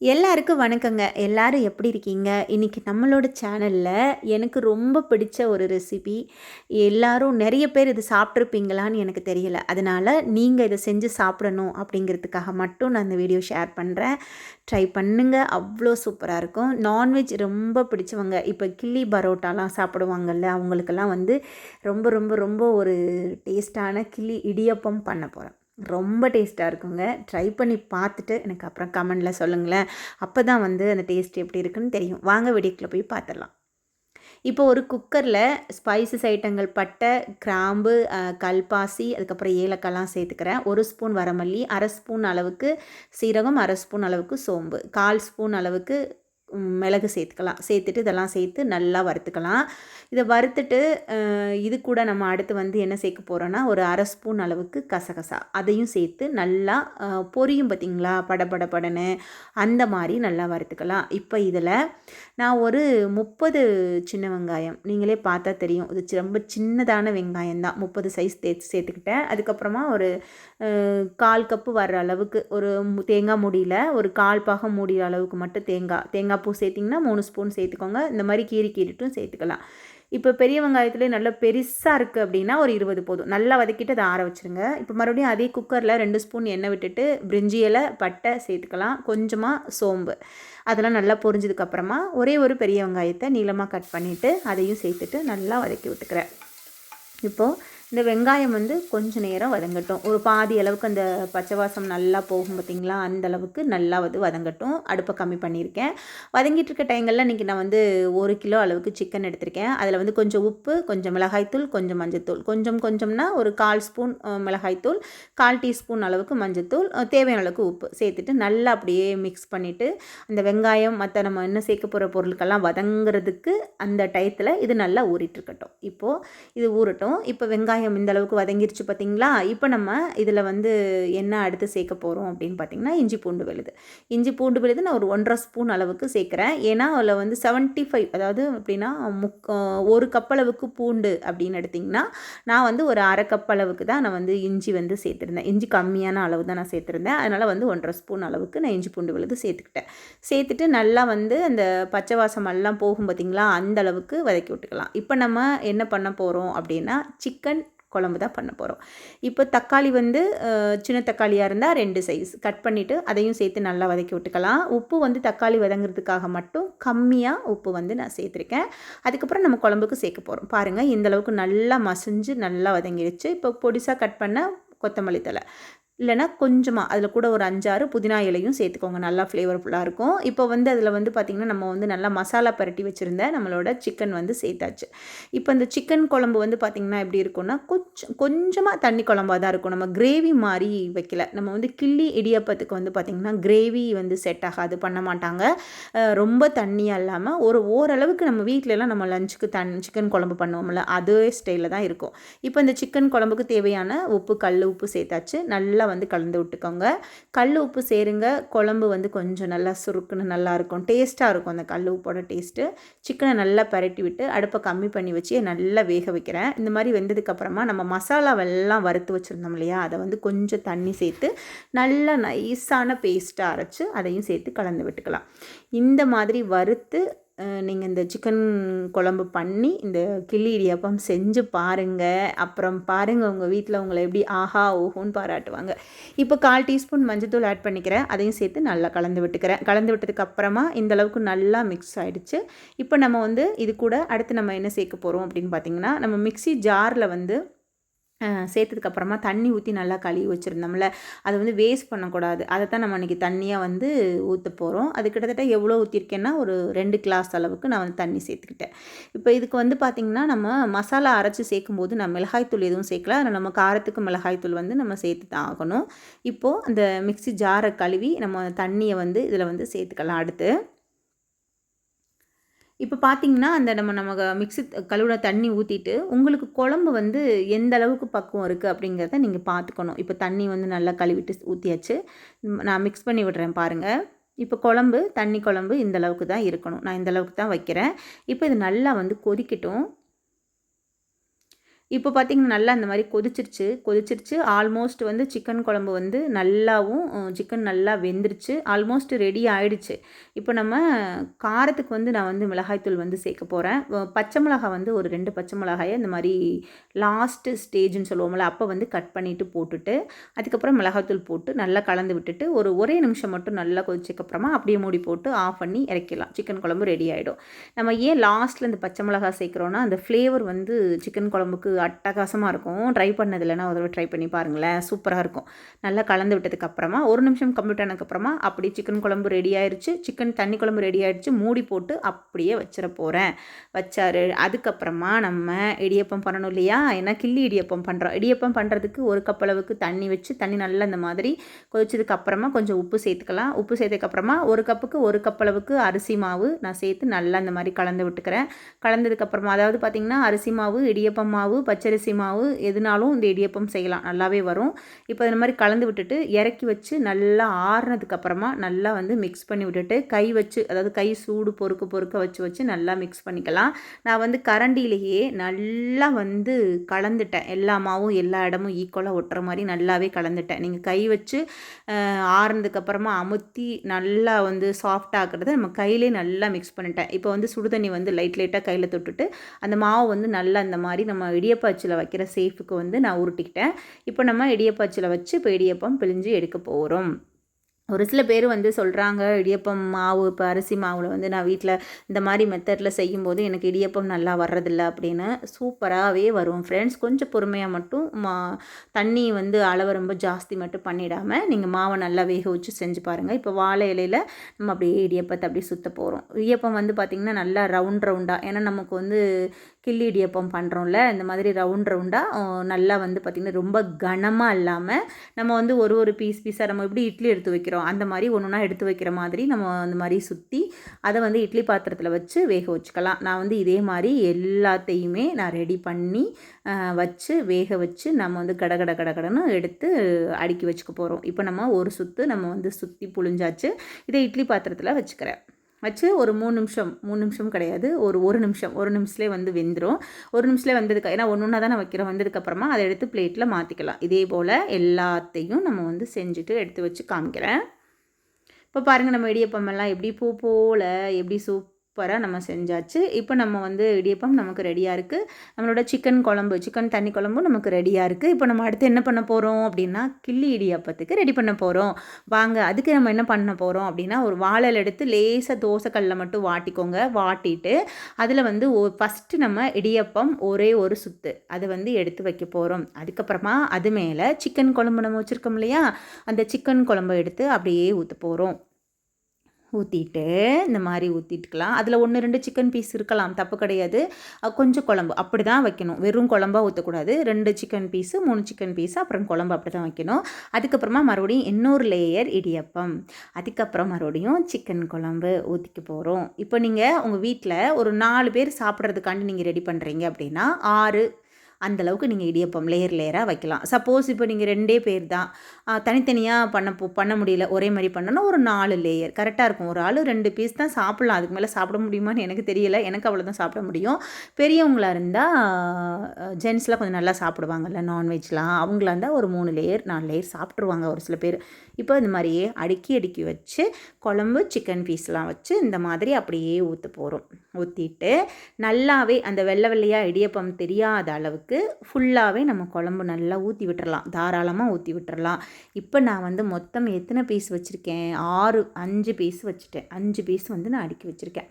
எல்லாருக்கும் வணக்கங்க. எல்லாரும் எப்படி இருக்கீங்க? இன்றைக்கி நம்மளோட சேனலில் எனக்கு ரொம்ப பிடிச்ச ஒரு ரெசிபி எல்லாரும் நிறைய பேர் இது சாப்பிட்ருப்பீங்களான்னு எனக்கு தெரியல. அதனால் நீங்கள் இதை செஞ்சு சாப்பிடணும் அப்படிங்கிறதுக்காக மட்டும் நான் இந்த வீடியோ ஷேர் பண்ணுறேன் ட்ரை பண்ணுங்கள் அவ்வளோ சூப்பராக இருக்கும். நான்வெஜ் ரொம்ப பிடிச்சவங்க இப்போ கிள்ளி பரோட்டாலாம் சாப்பிடுவாங்கல்ல அவங்களுக்கெல்லாம் வந்து ரொம்ப ரொம்ப ரொம்ப ஒரு டேஸ்டான கிள்ளி இடியப்பம் பண்ண போகிறேன் ரொம்ப டேஸ்ட்டாக இருக்குங்க. ட்ரை பண்ணி பார்த்துட்டு எனக்கு அப்புறம் கமெண்டில் சொல்லுங்களேன். அப்போ தான் வந்து அந்த டேஸ்ட் எப்படி இருக்குன்னு தெரியும். வாங்க வெடிக்கில் போய் பார்த்துடலாம் இப்போ ஒரு குக்கரில் ஸ்பைசஸ் ஐட்டங்கள் பட்டை கிராம்பு கல்பாசி அதுக்கப்புறம் ஏலக்காய்லாம் சேர்த்துக்கிறேன். ஒரு ஸ்பூன் வரமல்லி அரை ஸ்பூன் அளவுக்கு சீரகம் அரை ஸ்பூன் அளவுக்கு சோம்பு கால் ஸ்பூன் அளவுக்கு மிளகு சேர்த்துக்கலாம். சேர்த்துட்டு இதெல்லாம் சேர்த்து நல்லா வறுத்துக்கலாம். இதை வறுத்துட்டு இது கூட நம்ம அடுத்து வந்து என்ன சேர்க்க போகிறோன்னா ஒரு அரை ஸ்பூன் அளவுக்கு கசகசா. அதையும் சேர்த்து நல்லா பொரியும் பார்த்திங்களா படபட படன்னு அந்த மாதிரி நல்லா வறுத்துக்கலாம். இப்போ இதில் நான் ஒரு முப்பது சின்ன வெங்காயம் நீங்களே பார்த்தா தெரியும். இது ரொம்ப சின்னதான வெங்காயம் தான். முப்பது சைஸ் தேய்ச்சி சேர்த்துக்கிட்டேன். அதுக்கப்புறமா ஒரு கால் கப்பு வர்ற அளவுக்கு ஒரு தேங்காய் மூடியில் ஒரு கால் பாகம் மூடிகிற அளவுக்கு மட்டும் தேங்காய் தேங்காய் பூ சேர்த்திங்கன்னா மூணு ஸ்பூன் சேர்த்துக்கோங்க. இந்த மாதிரி கீறி கீறிட்டும் சேர்த்துக்கலாம். இப்போ பெரிய வெங்காயத்துலேயே நல்லா பெருசாக இருக்குது அப்படின்னா ஒரு இருபது போதும். நல்லா வதக்கிட்டு அதை ஆற வச்சுருங்க. இப்போ மறுபடியும் அதே குக்கரில் ரெண்டு ஸ்பூன் எண்ணெய் விட்டுட்டு பிரிஞ்சி இலை பட்டை சேர்த்துக்கலாம். கொஞ்சமாக சோம்பு. அதெல்லாம் நல்லா பொரிஞ்சதுக்கப்புறமா ஒரே ஒரு பெரிய வெங்காயத்தை நீளமாக கட் பண்ணிவிட்டு அதையும் சேர்த்துட்டு நல்லா வதக்கி விட்டுக்கிறேன். இப்போது இந்த வெங்காயம் வந்து கொஞ்ச நேரம் வதங்கட்டும். ஒரு பாதி அளவுக்கு அந்த பச்சை வாசம் நல்லா போகும் பார்த்தீங்களா அந்த அளவுக்கு நல்லா வந்து வதங்கட்டும். அடுப்பை கம்மி பண்ணியிருக்கேன். வதங்கிட்டு இருக்க டைங்களில் இன்றைக்கி நான் வந்து ஒரு கிலோ அளவுக்கு சிக்கன் எடுத்திருக்கேன். அதில் வந்து கொஞ்சம் உப்பு கொஞ்சம் மிளகாய்த்தூள் கொஞ்சம் மஞ்சத்தூள். கொஞ்சம் கொஞ்சம்னா ஒரு கால் ஸ்பூன் மிளகாய்த்தூள் கால் டீஸ்பூன் அளவுக்கு மஞ்சத்தூள் தேவையான அளவுக்கு உப்பு சேர்த்துட்டு நல்லா அப்படியே மிக்ஸ் பண்ணிவிட்டு அந்த வெங்காயம் மற்ற நம்ம என்ன சேர்க்க போகிற பொருட்கள்லாம் வதங்குறதுக்கு அந்த டயத்தில் இது நல்லா ஊறிட்டு இருக்கட்டும் இப்போது இது ஊறட்டும். இப்போ வெங்காயம் இந்த அளவுக்கு வதங்கிருச்சு பார்த்தீங்களா? இப்போ நம்ம இதில் வந்து என்ன அடுத்து சேர்க்க போகிறோம் அப்படின்னு பார்த்தீங்கன்னா இஞ்சி பூண்டு விழுது. இஞ்சி பூண்டு விழுது நான் ஒரு ஒன்றரை ஸ்பூன் அளவுக்கு சேர்க்குறேன். ஏன்னா அதில் வந்து 75 ஃபைவ் அதாவது அப்படின்னா முக் ஒரு கப் அளவுக்கு பூண்டு அப்படின்னு எடுத்திங்கன்னா நான் வந்து ஒரு அரை கப் அளவுக்கு தான் நான் வந்து இஞ்சி வந்து சேர்த்துருந்தேன். இஞ்சி கம்மியான அளவு தான் நான் சேர்த்துருந்தேன். அதனால் வந்து ஒன்றரை ஸ்பூன் அளவுக்கு நான் இஞ்சி பூண்டு விழுது சேர்த்துக்கிட்டேன். சேர்த்துட்டு நல்லா வந்து அந்த பச்சை வாசம் எல்லாம் போகும் பார்த்தீங்களா அந்த அளவுக்கு வதக்கி விட்டுக்கலாம். இப்போ நம்ம என்ன பண்ண போகிறோம் அப்படின்னா சிக்கன் குழம்பு தான் பண்ண போகிறோம் இப்போ தக்காளி வந்து சின்ன தக்காளியாக இருந்தால் ரெண்டு சைஸ் கட் பண்ணிவிட்டு அதையும் சேர்த்து நல்லா வதக்கி விட்டுக்கலாம். உப்பு வந்து தக்காளி வதங்குறதுக்காக மட்டும் கம்மியாக உப்பு வந்து நான் சேர்த்துருக்கேன். அதுக்கப்புறம் நம்ம குழம்புக்கு சேர்க்க போகிறோம் பாருங்கள் இந்த அளவுக்கு நல்லா மசிஞ்சு நல்லா வதங்கிடுச்சு இப்போ பொடிசாக கட் பண்ண கொத்தமல்லி தழை. இல்லைன்னா கொஞ்சமாக அதில் கூட ஒரு அஞ்சாறு புதினா இலையும் சேர்த்துக்கோங்க. நல்லா ஃப்ளேவர்ஃபுல்லாக இருக்கும். இப்போ வந்து அதில் வந்து பார்த்திங்கன்னா நம்ம வந்து நல்லா மசாலா பரட்டி வச்சுருந்த நம்மளோட சிக்கன் வந்து சேர்த்தாச்சு. இப்போ இந்த சிக்கன் குழம்பு வந்து பார்த்திங்கன்னா எப்படி இருக்கும்னா கொஞ்சம் கொஞ்சமாக தண்ணி குழம்பாக தான் இருக்கும். நம்ம கிரேவி மாதிரி வைக்கல. நம்ம வந்து கிள்ளி இடியப்பத்துக்கு வந்து பார்த்திங்கன்னா கிரேவி வந்து செட் ஆகாது பண்ண மாட்டாங்க. ரொம்ப தண்ணியாக இல்லாமல் ஒரு ஓரளவுக்கு நம்ம வீட்டிலலாம் நம்ம லஞ்சுக்கு தன் சிக்கன் குழம்பு பண்ணுவோம்ல அதே ஸ்டைலில் தான் இருக்கும். இப்போ இந்த சிக்கன் குழம்புக்கு தேவையான உப்பு கல் உப்பு சேர்த்தாச்சு. நல்லா வந்து கலந்து விட்டுக்கோங்க. கல் உப்பு சேருங்க. குழம்பு வந்து கொஞ்சம் நல்லா சுருக்குன்னு நல்லாயிருக்கும் டேஸ்ட்டாக இருக்கும் அந்த கல் உப்போட டேஸ்ட்டு சிக்கனை நல்லா பரட்டி விட்டு அடுப்பை கம்மி பண்ணி வச்சு நல்லா வேக வைக்கிறேன். இந்த மாதிரி வெந்ததுக்கப்புறமா நம்ம மசாலாவெல்லாம் வறுத்து வச்சுருந்தோம் இல்லையா? அதை வந்து கொஞ்சம் தண்ணி சேர்த்து நல்லா நைஸான பேஸ்ட்டாக அரைச்சி அதையும் சேர்த்து கலந்து விட்டுக்கலாம். இந்த மாதிரி வறுத்து நீங்கள் இந்த சிக்கன் குழம்பு பண்ணி இந்த கிள்ளி இடியாப்பம் செஞ்சு பாருங்கள் அப்புறம் பாருங்கள் உங்கள் வீட்டில் உங்களை எப்படி ஆஹா ஓஹோன்னு பாராட்டுவாங்க. இப்போ கால் டீஸ்பூன் மஞ்சத்தூள் ஆட் பண்ணிக்கிறேன். அதையும் சேர்த்து நல்லா கலந்து விட்டுக்கிறேன். கலந்து விட்டதுக்கு அப்புறமா இந்த அளவுக்கு நல்லா மிக்ஸ் ஆகிடுச்சு இப்போ நம்ம வந்து இது கூட அடுத்து நம்ம என்ன சேர்க்க போகிறோம் அப்படின்னு பார்த்தீங்கன்னா நம்ம மிக்ஸி ஜாரில் வந்து சேர்த்ததுக்கப்புறமா சேர்த்ததுக்கு அப்புறமா தண்ணி ஊற்றி நல்லா கழுவி வச்சுருந்தோம்ல. அதை வந்து வேஸ்ட் பண்ணக்கூடாது. அதை தான் நம்ம இன்றைக்கி தண்ணியாக வந்து ஊற்ற போகிறோம் அது கிட்டத்தட்ட எவ்வளோ ஊற்றிருக்கேன்னா ஒரு ரெண்டு கிளாஸ் அளவுக்கு நான் வந்து தண்ணி சேர்த்துக்கிட்டேன். இப்போ இதுக்கு வந்து பார்த்திங்கன்னா நம்ம மசாலா அரைச்சி சேர்க்கும்போது நான் மிளகாய்த்தூள் எதுவும் சேர்க்கல. அதில் நம்ம காரத்துக்கு மிளகாய்த்தூள் வந்து நம்ம சேர்த்து தான் ஆகணும். இப்போது அந்த மிக்ஸி ஜாரை கழுவி நம்ம தண்ணியை வந்து இதில் வந்து சேர்த்துக்கலாம். அடுத்து இப்போ பார்த்தீங்கன்னா அந்த நம்ம நம்ம மிக்ஸி கழுவுன தண்ணி ஊற்றிட்டு உங்களுக்கு குழம்பு வந்து எந்த அளவுக்கு பக்குவம் இருக்குது அப்படிங்கிறத நீங்கள் பார்த்துக்கணும் இப்போ தண்ணி வந்து நல்லா கழுவிட்டு ஊற்றியாச்சு நான் மிக்ஸ் பண்ணி விடுறேன் பாருங்கள் இப்போ குழம்பு தண்ணி குழம்பு இந்த அளவுக்கு தான் இருக்கணும். நான் இந்த அளவுக்கு தான் வைக்கிறேன். இப்போ இது நல்லா வந்து கொதிக்கட்டும். இப்போ பார்த்திங்கன்னா நல்லா அந்த மாதிரி கொதிச்சிருச்சு. கொதிச்சிருச்சு. ஆல்மோஸ்ட் வந்து சிக்கன் குழம்பு வந்து நல்லாவும் சிக்கன் நல்லா வெந்துருச்சு. ஆல்மோஸ்ட் ரெடி ஆயிடுச்சு. இப்போ நம்ம காரத்துக்கு வந்து நான் வந்து மிளகாய்த்தூள் வந்து சேர்க்க போகிறேன் பச்சை மிளகாய் வந்து ஒரு ரெண்டு பச்சை மிளகாயை இந்த மாதிரி லாஸ்ட்டு ஸ்டேஜ்னு சொல்லுவோம்ல அப்போ வந்து கட் பண்ணிவிட்டு போட்டுட்டு அதுக்கப்புறம் மிளகாய்த்தூள் போட்டு நல்லா கலந்து விட்டுட்டு ஒரு ஒரே நிமிஷம் மட்டும் நல்லா கொதிச்சக்கப்புறமா அப்படியே மூடி போட்டு ஆஃப் பண்ணி இறக்கிடலாம். சிக்கன் குழம்பு ரெடி ஆகிடும் நம்ம ஏன் லாஸ்ட்டில் இந்த பச்சை மிளகாய் சேர்க்குறோன்னா அந்த ஃப்ளேவர் வந்து சிக்கன் குழம்புக்கு அட்டகாசமாக இருக்கும். ட்ரை பண்ணதில்லைன்னா ஒரு தடவை ட்ரை பண்ணி பாருங்களேன். சூப்பராக இருக்கும். நல்லா கலந்து விட்டதுக்கப்புறமா ஒரு நிமிஷம் கம்ப்ளீட் ஆனதுக்கப்புறமா அப்படி சிக்கன் குழம்பு ரெடி ஆயிடுச்சு சிக்கன் தண்ணி குழம்பு ரெடி ஆயிடுச்சு மூடி போட்டு அப்படியே வச்சிட போகிறேன் வச்சாரு. அதுக்கப்புறமா நம்ம இடியப்பம் பண்ணணும் இல்லையா? ஏன்னா கிள்ளி இடியப்பம் பண்ணுறோம் இடியப்பம் பண்ணுறதுக்கு ஒரு கப் அளவுக்கு தண்ணி வச்சு தண்ணி நல்லா இந்த மாதிரி கொதிச்சதுக்கு அப்புறமா கொஞ்சம் உப்பு சேர்த்துக்கலாம். உப்பு சேர்த்ததுக்கப்புறமா ஒரு கப்புக்கு ஒரு கப் அளவுக்கு அரிசி மாவு நான் சேர்த்து நல்லா இந்த மாதிரி கலந்து விட்டுக்கிறேன். கலந்ததுக்கப்புறமா அதாவது பார்த்திங்கன்னா அரிசி மாவு இடியப்பம் மாவு பச்சரிசி மாவு எதுனாலும் இந்த இடியப்பம் செய்யலாம். நல்லாவே வரும். இப்போ இந்த மாதிரி கலந்து விட்டுட்டு இறக்கி வச்சு நல்லா ஆறுனதுக்கப்புறமா நல்லா வந்து மிக்ஸ் பண்ணி விட்டுட்டு கை வச்சு அதாவது கை சூடு பொறுக்க பொறுக்க வச்சு வச்சு நல்லா மிக்ஸ் பண்ணிக்கலாம். நான் வந்து கரண்டிலேயே நல்லா வந்து கலந்துட்டேன். எல்லா மாவும் எல்லா இடமும் ஈக்குவலாக ஒட்டுற மாதிரி நல்லாவே கலந்துட்டேன். நீங்கள் கை வச்சு ஆறுனதுக்கப்புறமா அமுத்தி நல்லா வந்து சாஃப்டாகிறத நம்ம கையிலே நல்லா மிக்ஸ் பண்ணிட்டேன். இப்போ வந்து சுடுதண்ணி வந்து லைட் லைட்டாக கையில் தொட்டுட்டு அந்த மாவு வந்து நல்லா இந்த மாதிரி நம்ம இடியப்ப அச்சில் வைக்கிற சேஃபுக்கு வந்து நான் உருட்டிக்கிட்டேன். இப்போ நம்ம இடியப்ப அச்சில் வச்சு இப்போ இடியப்பம் பிழிஞ்சு எடுக்க போகிறோம் ஒரு சில பேர் வந்து சொல்கிறாங்க இடியப்பம் மாவு இப்போ அரிசி மாவில் வந்து நான் வீட்டில் இந்த மாதிரி மெத்தடில் செய்யும்போது எனக்கு இடியப்பம் நல்லா வர்றதில்ல அப்படின்னு சூப்பராகவே வரும். ஃப்ரெண்ட்ஸ் கொஞ்சம் பொறுமையாக மட்டும் மா தண்ணி வந்து அளவு ரொம்ப ஜாஸ்தி மட்டும் பண்ணிடாமல் நீங்கள் மாவை நல்லா வேக வச்சு செஞ்சு பாருங்கள் இப்போ வாழை இலையில் நம்ம அப்படியே இடியப்பத்தை அப்படியே சுற்ற போகிறோம் இடியப்பம் வந்து பார்த்திங்கன்னா நல்லா ரவுண்ட் ரவுண்டாக ஏன்னா நமக்கு வந்து கிள்ளி இடியப்பம் பண்ணுறோம்ல இந்த மாதிரி ரவுண்ட் ரவுண்டாக நல்லா வந்து பார்த்திங்கன்னா ரொம்ப கனமாக இல்லாமல் நம்ம வந்து ஒரு ஒரு பீஸ் பீஸாக நம்ம எப்படி இட்லி எடுத்து வைக்கிறோம் அந்த மாதிரி ஒன்று ஒன்றா எடுத்து வைக்கிற மாதிரி நம்ம அந்த மாதிரி சுற்றி அதை வந்து இட்லி பாத்திரத்தில் வச்சு வேக வச்சுக்கலாம். நான் வந்து இதே மாதிரி எல்லாத்தையுமே நான் ரெடி பண்ணி வச்சு வேக வச்சு நம்ம வந்து கட கட கட கடன்னு எடுத்து அடுக்கி வச்சுக்க போகிறோம் இப்போ நம்ம ஒரு சுற்று நம்ம வந்து சுற்றி புழிஞ்சாச்சு இதை இட்லி பாத்திரத்தில் வச்சுக்கிறேன். வச்சு ஒரு மூணு நிமிஷம் மூணு நிமிஷம் கிடையாது. ஒரு ஒரு நிமிஷம் ஒரு நிமிஷத்துலேயே வந்து வெந்துடும் ஒரு நிமிஷத்துலேயே வந்ததுக்கு ஏன்னா ஒன்று ஒன்றா தான் நான் வந்ததுக்கப்புறமா அதை எடுத்து பிளேட்டில் மாற்றிக்கலாம் இதே போல் எல்லாத்தையும் நம்ம வந்து செஞ்சுட்டு எடுத்து வச்சு காமிக்கிறேன். இப்போ பாருங்கள் நம்ம இடியப்பமெல்லாம் எப்படி பூ போல் எப்படி சூப் சூப்பராக நம்ம செஞ்சாச்சு. இப்போ நம்ம வந்து இடியப்பம் நமக்கு ரெடியாக இருக்குது நம்மளோட சிக்கன் குழம்பு சிக்கன் தண்ணி குழம்பும் நமக்கு ரெடியாக இருக்குது இப்போ நம்ம அடுத்து என்ன பண்ண போகிறோம் அப்படின்னா கிள்ளி இடியப்பத்துக்கு ரெடி பண்ண போகிறோம் வாங்க அதுக்கு நம்ம என்ன பண்ண போகிறோம் அப்படின்னா ஒரு வாழல் எடுத்து லேசாக தோசைக்கல்லில் மட்டும் வாட்டிக்கோங்க. வாட்டிட்டு அதில் வந்து ஓ ஃபஸ்ட்டு நம்ம இடியப்பம் ஒரே ஒரு சுத்து. அதை வந்து எடுத்து வைக்க போகிறோம் அதுக்கப்புறமா அது மேலே சிக்கன் குழம்பு நம்ம வச்சுருக்கோம் இல்லையா? அந்த சிக்கன் குழம்பு எடுத்து அப்படியே ஊற்ற போகிறோம் ஊற்றிட்டு இந்த மாதிரி ஊற்றிட்டுக்கலாம் அதில் ஒன்று ரெண்டு சிக்கன் பீஸ் இருக்கலாம். தப்பு கிடையாது. கொஞ்சம் குழம்பு. அப்படி தான் வைக்கணும். வெறும் குழம்பா ஊற்றக்கூடாது ரெண்டு சிக்கன் பீஸு மூணு சிக்கன் பீஸு அப்புறம் குழம்பு அப்படி தான் வைக்கணும். அதுக்கப்புறமா மறுபடியும் இன்னொரு லேயர் இடியப்பம். அதுக்கப்புறம் மறுபடியும் சிக்கன் குழம்பு ஊற்றிக்க போகிறோம் இப்போ நீங்கள் உங்கள் வீட்டில் ஒரு நாலு பேர் சாப்பிட்றதுக்காண்டி நீங்கள் ரெடி பண்ணுறீங்க அப்படின்னா ஆறு அந்தளவுக்கு நீங்கள் இடியப்பம் லேயர் லேயராக வைக்கலாம். சப்போஸ் இப்போ நீங்கள் ரெண்டே பேர் தான். தனித்தனியாக பண்ண பண்ண முடியல. ஒரே மாதிரி பண்ணணும் ஒரு நாலு லேயர் கரெக்டாக இருக்கும். ஒரு ஆள் ரெண்டு பீஸ் தான் சாப்பிட்லாம். அதுக்கு மேலே சாப்பிட முடியுமான்னு எனக்கு தெரியல. எனக்கு அவ்வளோதான் சாப்பிட முடியும். பெரியவங்களாக இருந்தால் ஜென்ஸ்லாம் கொஞ்சம் நல்லா சாப்பிடுவாங்கல்ல. நான்வெஜ்லாம் அவங்களா இருந்தால் ஒரு மூணு லேயர் நாலு லேயர் சாப்பிட்ருவாங்க ஒரு சில பேர். இப்போ இந்த மாதிரியே அடுக்கி அடுக்கி வச்சு குழம்பு சிக்கன் பீஸ்லாம் வச்சு இந்த மாதிரி அப்படியே ஊற்ற போகிறோம் ஊற்றிட்டு நல்லாவே அந்த வெள்ளை வெள்ளையாக இடியப்பம் தெரியாத அளவுக்கு ஃபுல்லாகவே நம்ம குழம்பு நல்லா ஊற்றி விட்டுறலாம். தாராளமாக ஊற்றி விட்டுறலாம். இப்போ நான் வந்து மொத்தம் எத்தனை பீஸ் வச்சுருக்கேன்? ஆறு அஞ்சு பீஸ் வச்சுட்டேன். அஞ்சு பீஸ் வந்து நான் அடுக்கி வச்சுருக்கேன்.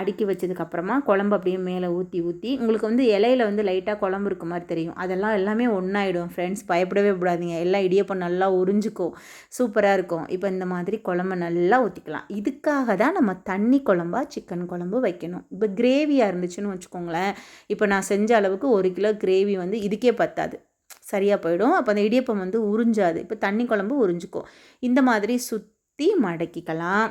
அடுக்கி வச்சதுக்கப்புறமா குழம்பு அப்படியே மேலே ஊற்றி ஊற்றி உங்களுக்கு வந்து இலையில வந்து லைட்டாக குழம்பு இருக்க மாதிரி தெரியும். அதெல்லாம் எல்லாமே ஒன்றாயிடும் ஃப்ரெண்ட்ஸ் பயப்படவே விடாதீங்க. எல்லாம் இடியப்பம் நல்லா உறிஞ்சிக்கும். சூப்பராக இருக்கும். இப்போ இந்த மாதிரி குழம்பு நல்லா ஊற்றிக்கலாம் இதுக்காக தான் நம்ம தண்ணி குழம்பா சிக்கன் குழம்பு வைக்கணும். இப்போ கிரேவியாக இருந்துச்சுன்னு வச்சுக்கோங்களேன். இப்போ நான் செஞ்ச அளவுக்கு ஒரு கிலோ கிரேவி வந்து இதுக்கே பத்தாது. சரியாக போயிடும். அப்போ அந்த இடியப்பம் வந்து உறிஞ்சாது. இப்போ தண்ணி குழம்பு உறிஞ்சிக்கும். இந்த மாதிரி சுற்றி மடக்கிக்கலாம்.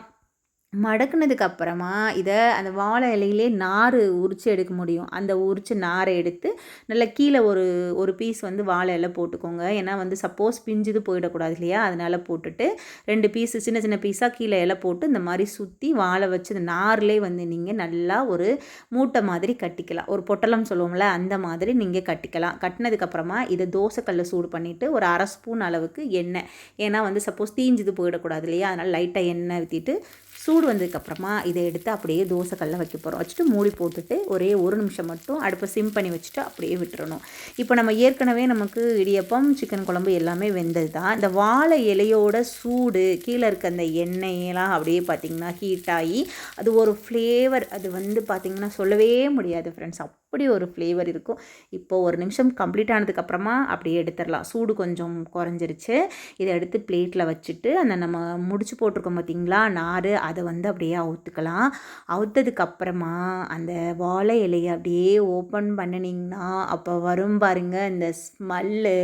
மடக்குனதுக்கு அப்புறமா இதை அந்த வாழை இலையிலே நார் உரித்து எடுக்க முடியும். அந்த உரித்து நாரை எடுத்து நல்லா கீழே ஒரு ஒரு பீஸ் வந்து வாழை இலை போட்டுக்கோங்க. ஏன்னா வந்து சப்போஸ் பிஞ்சுது போயிடக்கூடாது இல்லையா? அதனால் போட்டுட்டு ரெண்டு பீஸு சின்ன சின்ன பீஸாக கீழே இலை போட்டு இந்த மாதிரி சுற்றி வாழை வச்சு இந்த நார்லேயே வந்து நீங்கள் நல்லா ஒரு மூட்டை மாதிரி கட்டிக்கலாம். ஒரு பொட்டலம் சொல்லுவோம்ல அந்த மாதிரி நீங்கள் கட்டிக்கலாம். கட்டினதுக்கப்புறமா இதை தோசைக்கல்ல சூடு பண்ணிவிட்டு ஒரு அரை ஸ்பூன் அளவுக்கு எண்ணெய். ஏன்னா வந்து சப்போஸ் தீஞ்சுது போயிடக்கூடாது இல்லையா? அதனால் லைட்டாக எண்ணெய் ஊற்றிட்டு சூடு வந்ததுக்கப்புறமா இதை எடுத்து அப்படியே தோசைக்கல்ல வைக்க போகிறோம் வச்சுட்டு மூடி போட்டுட்டு ஒரே ஒரு நிமிஷம் மட்டும் அடுப்பை சிம் பண்ணி வச்சுட்டு அப்படியே விட்டுறணும். இப்போ நம்ம ஏற்கனவே நமக்கு இடியப்பம் சிக்கன் குழம்பு எல்லாமே வெந்தது தான் இந்த வாழை இலையோட சூடு கீழே இருக்க அந்த எண்ணெயெல்லாம் அப்படியே பார்த்திங்கன்னா ஹீட் ஆகி அது ஒரு ஃப்ளேவர் அது வந்து பார்த்திங்கன்னா சொல்லவே முடியாது ஃப்ரெண்ட்ஸ் அப்படி ஒரு ஃப்ளேவர் இருக்கும். இப்போது ஒரு நிமிஷம் கம்ப்ளீட் ஆனதுக்கப்புறமா அப்படியே எடுத்துடலாம். சூடு கொஞ்சம் குறைஞ்சிருச்சு. இதை எடுத்து பிளேட்டில் வச்சுட்டு அந்த நம்ம முடிச்சு போட்டிருக்கோம் பார்த்திங்களா? நார் அதை வந்து அப்படியே அவுத்துக்கலாம். அவுத்ததுக்கப்புறமா அந்த வாழை இலையை அப்படியே ஓப்பன் பண்ணினீங்கன்னா அப்போ வரும் பாருங்கள் இந்த ஸ்மெல்லு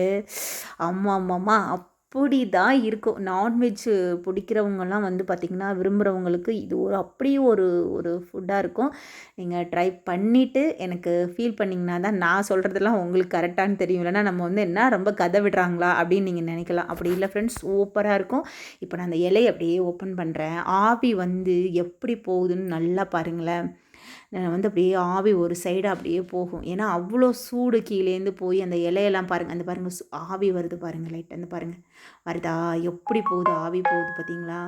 அம்மா அம்மாம்மா அப் அப்படி தான் இருக்கும். நான்வெஜ் பிடிக்கிறவங்கலாம் வந்து பார்த்திங்கன்னா விரும்புகிறவங்களுக்கு இது ஒரு அப்படியே ஒரு ஒரு ஃபுட்டாக இருக்கும். நீங்கள் ட்ரை பண்ணிவிட்டு எனக்கு ஃபீல் பண்ணிங்கன்னா தான் நான் சொல்கிறதெல்லாம் உங்களுக்கு கரெக்டானு தெரியும். இல்லைனா நம்ம வந்து என்ன ரொம்ப கதை விடுறாங்களா அப்படின்னு நீங்கள் நினைக்கலாம். அப்படி இல்லை ஃப்ரெண்ட்ஸ் சூப்பராக இருக்கும். இப்போ நான் அந்த இலையை அப்படியே ஓப்பன் பண்ணுறேன் ஆவி வந்து எப்படி போகுதுன்னு நல்லா பாருங்களேன். வந்து அப்படியே ஆவி ஒரு சைடு அப்படியே போகும். ஏன்னா அவ்வளோ சூடு கீழேருந்து போய் அந்த இலையெல்லாம் பாருங்கள் அந்த பாருங்கள் ஆவி வருது பாருங்கள் லைட் அந்த பாருங்கள் வருதா? எப்படி போகுது? ஆவி போகுது பார்த்தீங்களா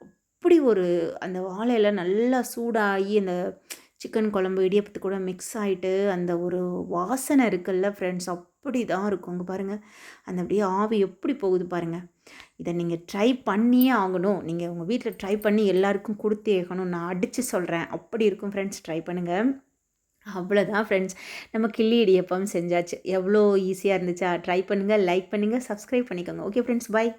அப்படி ஒரு அந்த வாழையெல்லாம் நல்லா சூடாகி அந்த சிக்கன் குழம்பு இடியப்பத்து கூட மிக்ஸ் ஆகிட்டு அந்த ஒரு வாசனை இருக்குல்ல ஃப்ரெண்ட்ஸ் அப்படி தான் இருக்கும். அங்கே பாருங்கள் அந்த அப்படியே ஆவி எப்படி போகுது பாருங்கள் இதை நீங்கள் ட்ரை பண்ணியே ஆகணும். நீங்கள் உங்கள் வீட்டில் ட்ரை பண்ணி எல்லாருக்கும் கொடுத்தே ஆகணும். நான் அடித்து சொல்கிறேன் அப்படி இருக்கும் ஃப்ரெண்ட்ஸ் ட்ரை பண்ணுங்கள் அவ்வளோதான் ஃப்ரெண்ட்ஸ் நம்ம கிள்ளி இடியப்பம் செஞ்சாச்சு. எவ்வளோ ஈஸியாக இருந்துச்சா? ட்ரை பண்ணுங்கள் லைக் பண்ணுங்கள் சப்ஸ்கிரைப் பண்ணிக்கோங்க. Okay friends bye